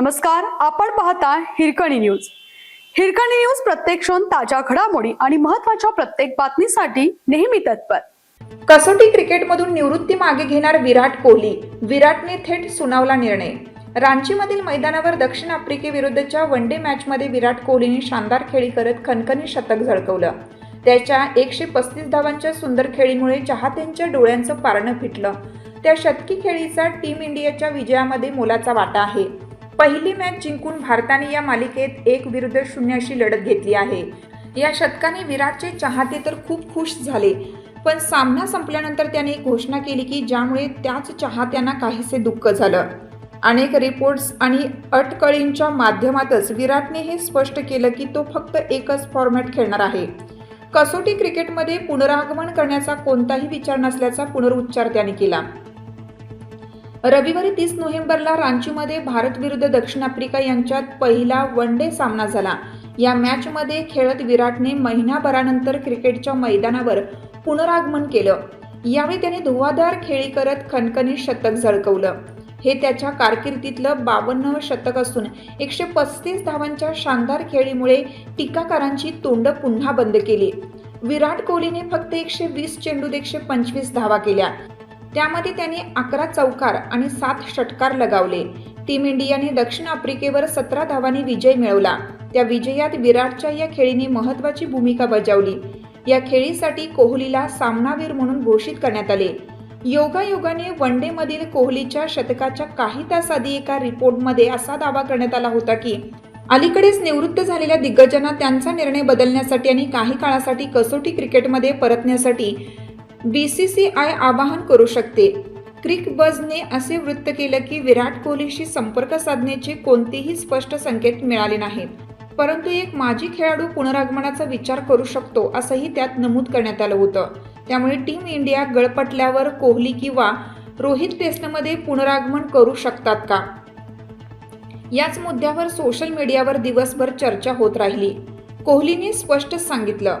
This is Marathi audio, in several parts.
नमस्कार आपण पाहता हिरकणी न्यूज. हिरकणी न्यूज प्रत्येक क्षण ताज्या घडामोडी आणि महत्त्वाच्या प्रत्येक बातमीसाठी नेहमी तत्पर. कसोटी क्रिकेटमधून निवृत्ती मागे घेणार विराट कोहली. विराटने थेट सुनावला निर्णय. रांचीमधील मैदानावर दक्षिण आफ्रिकेविरुद्धच्या वन डे मॅचमध्ये विराट कोहलीने शानदार खेळी करत खणखणी शतक झळकवलं. त्याच्या एकशे पस्तीस धावांच्या सुंदर खेळीमुळे चाहत्यांच्या डोळ्यांचं पारणं फिटलं. त्या शतकी खेळीचा टीम इंडियाच्या विजयामध्ये मोलाचा वाटा आहे. पहिली मॅच जिंकून भारताने या मालिकेत एक विरुद्ध शून्य अशी लढत घेतली आहे. या शतकाने विराटचे चाहते तर खूप खुश झाले पण सामना संपल्यानंतर त्याने एक घोषणा केली की ज्यामुळे त्याच चाहत्यांना काहीसे दुःख झालं. अनेक रिपोर्ट्स आणि अटकळींच्या माध्यमातच विराटने हे स्पष्ट केलं की तो फक्त एकच फॉर्मॅट खेळणार आहे. कसोटी क्रिकेटमध्ये पुनरागमन करण्याचा कोणताही विचार नसल्याचा पुनरुच्चार त्याने केला. रविवारी तीस नोव्हेंबरला रांचीमध्ये भारत विरुद्ध दक्षिण आफ्रिका यांच्यात पहिला वन डे सामना झाला. या मॅचमध्ये खेळत विराटने महिन्याभरानंतर क्रिकेटच्या मैदानावर पुनरागमन केलं. यावेळी त्याने धुवाधार खेळी करत खणखणी शतक झळकवलं. हे त्याच्या कारकिर्दीतलं बावन्न शतक असून एकशे पस्तीस धावांच्या शानदार खेळीमुळे टीकाकारांची तोंड पुन्हा बंद केली. विराट कोहलीने फक्त एकशे वीस चेंडूत एकशे पंचवीस धावा केल्या. त्यामध्ये त्यांनी अकरा चौकार आणि सात षटकार लगावले. टीम इंडियाने दक्षिण आफ्रिकेवर सतरा धावांनी विजय मिळवला. त्या विजयात विराटच्या या खेळीने महत्वाची भूमिका बजावली. या खेळीसाठी कोहलीला सामनावीर म्हणून घोषित करण्यात आले. योगायोगाने वन डे मधील कोहलीच्या शतकाच्या काही तास आधी एका रिपोर्टमध्ये असा दावा करण्यात आला होता की अलीकडेच निवृत्त झालेल्या दिग्गजांना त्यांचा निर्णय बदलण्यासाठी आणि काही काळासाठी कसोटी क्रिकेटमध्ये परतण्यासाठी बी सी सी आय आवाहन करू शकते. क्रिक बजने असे वृत्त केलं की विराट कोहलीशी संपर्क साधण्याचे कोणतेही स्पष्ट संकेत मिळाले नाहीत. परंतु एक माजी खेळाडू पुनरागमनाचा विचार करू शकतो असंही त्यात नमूद करण्यात आलं होतं. त्यामुळे टीम इंडिया गळपटल्यावर कोहली किंवा रोहित टेस्टमध्ये पुनरागमन करू शकतात का? याच मुद्द्यावर सोशल मीडियावर दिवसभर चर्चा होत राहिली. कोहलीने स्पष्ट सांगितलं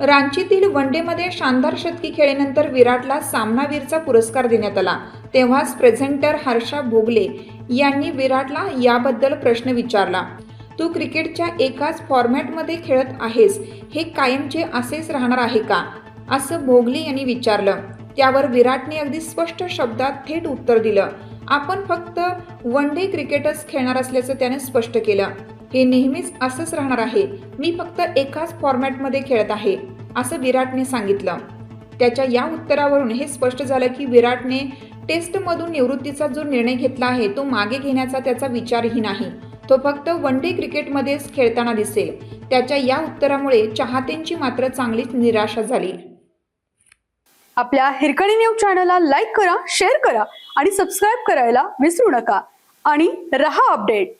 रांचीतील वनडेमध्ये शानदार शतकी खेळीनंतर विराटला सामनावीरचा पुरस्कार देण्यात आला. तेव्हाच प्रेझेंटर हर्षा भोगले यांनी विराटला याबद्दल प्रश्न विचारला. तू क्रिकेटच्या एकाच फॉर्मॅटमध्ये खेळत आहेस हे कायमचे असेच राहणार आहे का? असं भोगले यांनी विचारलं. त्यावर विराटने अगदी स्पष्ट शब्दात थेट उत्तर दिलं. आपण फक्त वन डे क्रिकेटच खेळणार असल्याचं त्याने स्पष्ट केलं. हे नेहमीच असंच राहणार आहे. मी फक्त एकाच फॉर्मॅटमध्ये खेळत आहे असं विराटने सांगितलं. त्याच्या या उत्तरावरून हे स्पष्ट झालं की विराटने टेस्टमधून निवृत्तीचा जो निर्णय घेतला आहे तो मागे घेण्याचा त्याचा विचारही नाही. तो फक्त वन डे क्रिकेटमध्येच खेळताना दिसेल त्याच्या या उत्तरामुळे चाहत्यांची मात्र चांगलीच निराशा झाली. आपल्या हिरकणी न्यूज चॅनलला लाईक करा शेअर करा आणि सबस्क्राईब करायला विसरू नका. आणि रहा अपडेट.